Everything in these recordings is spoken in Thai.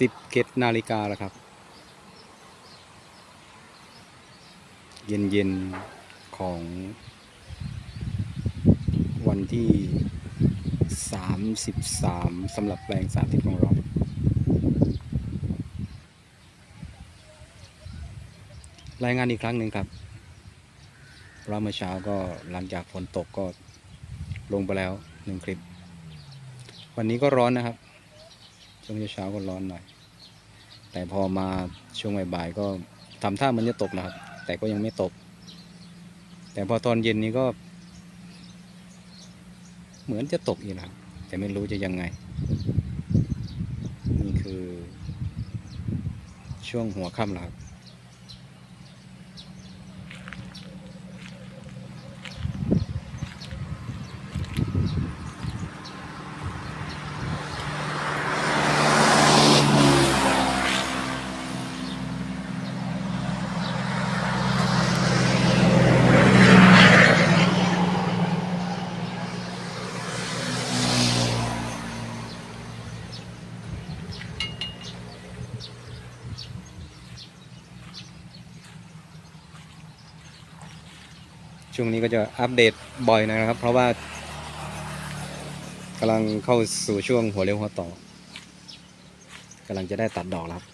สิบเกตนาฬิกาแล้วครับ เย็นเย็นของวันที่สามสิบสามสำหรับแปลงสาธิตของเรา รายงานอีกครั้งหนึ่งครับเพราะเมื่อเช้าก็หลังจากฝนตกก็ลงไปแล้วหนึ่งคลิป วันนี้ก็ร้อนนะครับ ช่วงเช้าๆก็ร้อนหน่อย แต่พอมาช่วงบ่ายๆก็ทำท่ามันจะตกนะครับ แต่ก็ยังไม่ตก แต่พอตอนเย็นนี้ก็ เหมือนจะตกอีกนะครับแต่ไม่รู้จะยังไง นี่คือ ช่วงหัวค่ำแล้วครับ ช่วงนี้ก็จะอัปเดตบ่อยนะครับ เพราะว่ากำลังเข้าสู่ช่วงหัวเรียวหัวต่อกำลังจะได้ตัดดอกแล้วครับ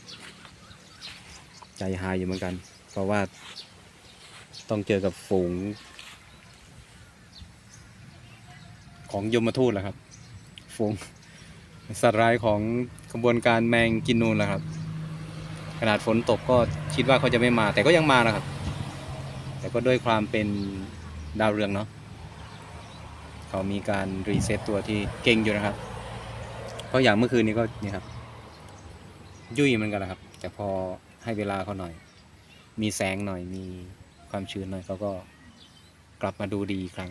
ใจหายอยู่เหมือนกัน เพราะว่าต้องเจอกับฝูง ของยมทูตแหละครับ ฝูงสัตว์ร้ายของขบวนการแมงกินนูนแหละครับ ขนาดฝนตกก็คิดว่าเขาจะไม่มา แต่ก็ยังมานะครับ แต่ก็ด้วยความเป็น ดาวเรืองเนาะเขามีการรีเซ็ตตัวที่เก่งอยู่นะครับ เพราะอย่างเมื่อคืนนี้ก็นี่ครับ ยุ่ยเหมือนกันแหละครับ แต่พอให้เวลาเขาหน่อย มีแสงหน่อยมีความชื้นหน่อยเขาก็กลับมาดูดีอีกครั้ง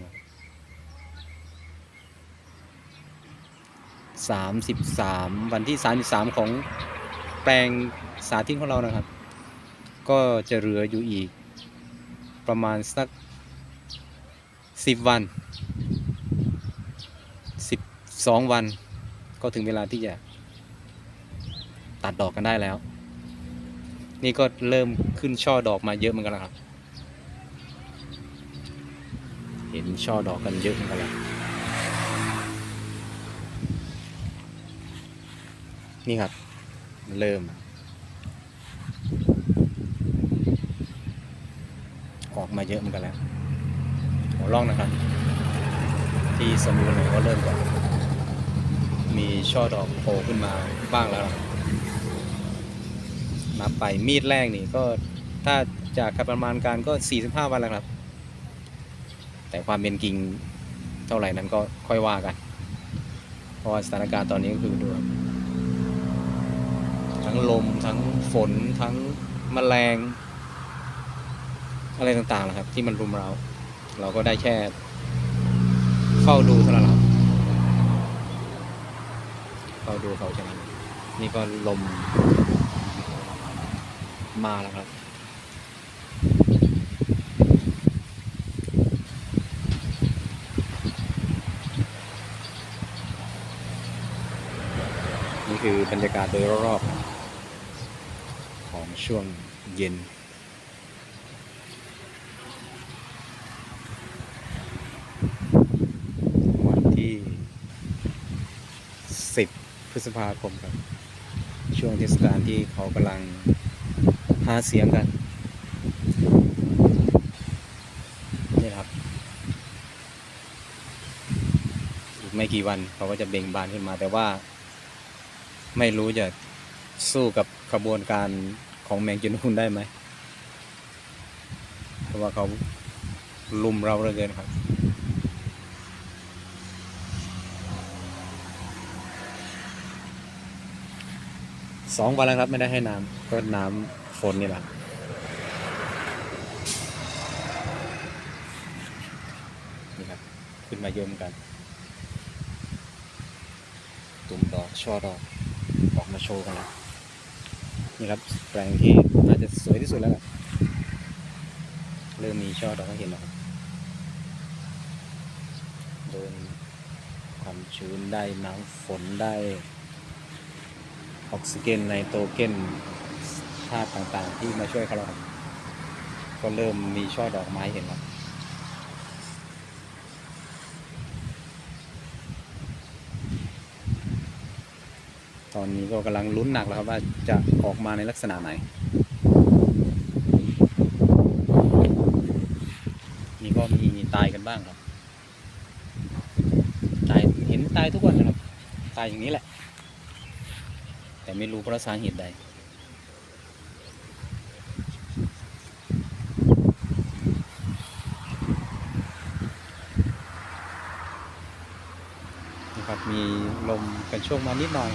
สามสิบสามวันที่สามสิบสามของแปลงสาธิตของเรานะครับ ก็จะเหลืออยู่อีกประมาณสัก สิบวันสิบสองวัน ก็ถึงเวลาที่จะตัดดอกกันได้แล้ว นี่ก็เริ่มขึ้นช่อดอกมาเยอะเหมือนกันแล้วครับ เห็นช่อดอกกันเยอะเหมือนกันแล้วนี่ครับ เริ่มออกมาเยอะเหมือนกันแล้ว หัวร่องนะครับ ที่สมบูรณ์เลยก็เริ่มจะมีช่อดอกโผล่ขึ้นมาบ้างแล้วนะครับไปมีดแรกนี่ก็ถ้าจากการประมาณการก็ 45 วันแล้วครับ แต่ความเป็นจริงเท่าไหร่นั้นก็ค่อยว่ากัน เพราะว่าสถานการณ์ตอนนี้ก็คือดูทั้งลมทั้งฝนทั้งแมลง อะไรต่างๆนะครับ ที่มันรุมเรา เราก็ได้แค่เฝ้าดูเท่านั้นแหละครับเฝ้าดูเขาใช่ไหมนี่ก็ลมมาแล้วครับนี่คือบรรยากาศโดยรอบของช่วงเย็นที่ 10 พฤษภาคมครับ ช่วงเทศกาลที่เขากำลังหาเสียงกันนี่ครับอีกไม่กี่วันเขาก็จะเบ่งบานขึ้นมา แต่ว่า ไม่รู้จะสู้กับขบวนการของแมงจีนูนได้ไหมเพราะว่าเขาลุมเราเหลือเกินครับ สองวันแล้วครับไม่ได้ให้น้ำก็น้ำฝนนี่แหละนี่ครับ ขึ้นมาเยอมกัน ตุ่มดอกช่อดอกออกมาโชว์กันแล้วนี่ครับแปลงที่น่าจะสวยที่สุดแล้วครับเริ่มมีช่อดอกให้เห็นแล้วครับโดนความชื้นได้น้ำฝนได้ ออกซิเจนไนโตรเจนธาตุต่างๆ ที่มาช่วยเขาแล้วครับก็เริ่มมีช่อดอกไม้เห็นแล้วตอนนี้ก็กำลังลุ้นหนักแล้วครับว่าจะออกมาในลักษณะไหน นี่ก็มีตายกันบ้างครับ ตายเห็นตายทุกวันนะครับ ตายอย่างนี้แหละ แต่ไม่รู้เพราะสาเหตุใดนะครับมีลมกันโชกมานิดหน่อย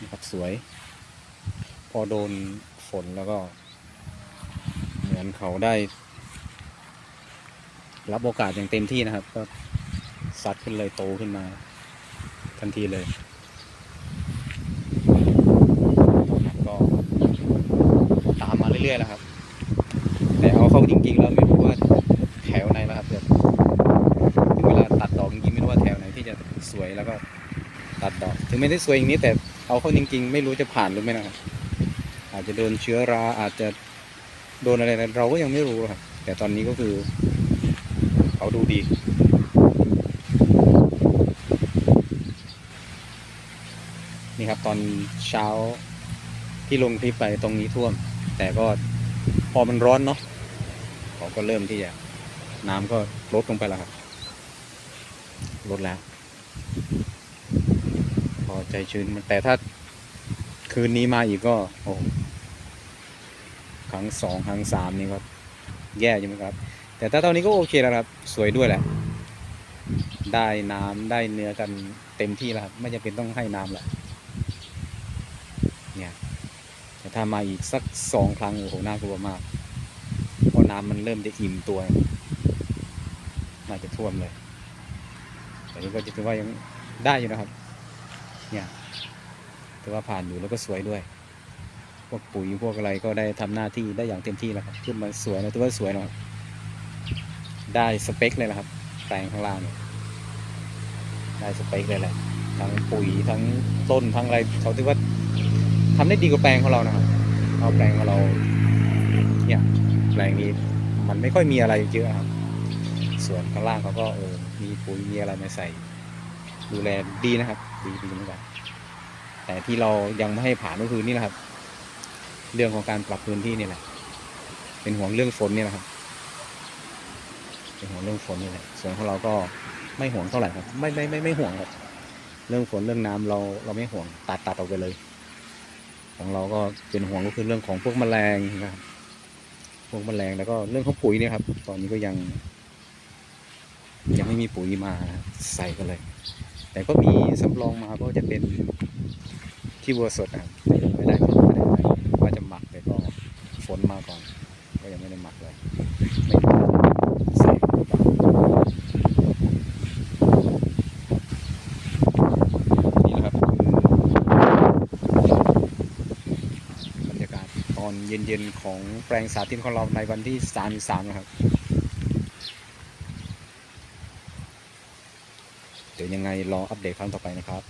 นะครับสวย พอโดนฝนแล้วก็ เหมือนเขาได้ รับโอกาสอย่างเต็มที่นะครับ ก็ซัดขึ้นเลยโตขึ้นมา ทันทีเลย ก็ตามมาเรื่อยๆแล้วครับ แต่เอาเข้าจริงๆแล้วไม่รู้ว่าแถวไหนแล้วครับเดี๋ยวถึงเวลาตัดดอกจริงๆไม่รู้ว่าแถวไหนที่จะสวยแล้วก็ตัดดอก ถึงไม่ได้สวยอย่างนี้แต่เอาเข้าจริง ๆ ไม่รู้จะผ่านหรือไม่นะครับ อาจจะโดนเชื้อราอาจจะโดนอะไรนะเราก็ยังไม่รู้ครับ แต่ตอนนี้ก็คือ เขาดูดี นี่ครับตอนเช้าที่ลงคลิปไปตรงนี้ท่วม แต่ก็พอมันร้อนเนาะเขาก็เริ่มที่จะน้ำก็ลดลงไปแล้วครับ ลดแล้ว พอใจชื้นมันแต่ถ้าคืนนี้มาอีกก็ โอ้ครั้งสองครั้งสามนี่ก็แย่อยู่เหมครับ แต่ถ้าตอนนี้ก็โอเคแล้วครับ สวยด้วยแหละ ได้น้ำได้เนื้อกันเต็มที่แล้วครับ ไม่จำเป็นต้องให้น้ำแหละเนี่ยแต่ถ้ามาอีกสักสองครั้งโอ้โหน่ากลัวมากเพราะน้ำมันเริ่มจะอิ่มตัว น่าจะท่วมเลย แต่นี่ก็จะถือว่ายังได้อยู่นะครับ เนี่ยถือว่าผ่านอยู่แล้วก็สวยด้วย พวกปุ๋ยพวกอะไรก็ได้ทำหน้าที่ได้อย่างเต็มที่แล้วครับ ขึ้นมาสวยนะถือว่าสวยเนอะ ได้สเปคเลยนะครับ แปลงข้างล่างได้สเปคเลยแหละทั้งปุ๋ยทั้งต้นทั้งอะไรเขาถือว่าทำได้ดีกว่าแปลงของเรานะครับเอาแปลงของเรา เนี่ยแปลงนี้มันไม่ค่อยมีอะไรเยอะครับ ส่วนข้างล่างเขาก็เออมีปุ๋ยมีอะไรมาใส่ ดูแลดีนะครับ ดีดีเหมือนกันแต่ที่เรายังไม่ให้ผ่านก็คือนี่แหละครับ เรื่องของการปรับพื้นที่นี่แหละ เป็นห่วงเรื่องฝนนี่แหละครับ เป็นห่วงเรื่องฝนนี่แหละส่วนของเราก็ไม่ห่วงเท่าไหร่ครับ ไม่ไม่ไม่ไม่ห่วงครับ เรื่องฝนเรื่องน้ำเราเราไม่ห่วงตัดตัดออกไปเลย ของเราก็เป็นห่วงก็คือเรื่องของพวกแมลงนะครับพวกแมลงแล้วก็เรื่องของปุ๋ยเนี่ยครับ ตอนนี้ก็ยัง ยังไม่มีปุ๋ยมาใส่กันเลย แต่ก็มีสำรองมาก็จะเป็นขี้วัวสดนะครับไม่ได้ไม่ได้ว่าจะหมักแต่ก็ฝนมาก่อน ก็ยังไม่ได้หมักเลยไม่รู้ใส่หรือเปล่านี่แหละครับคือบรรยากาศตอน เย็นๆของแปลงสาธิตของเราในวันที่ 33 นะครับ เดี๋ยวยังไงรออัปเดตครั้งต่อไปนะครับ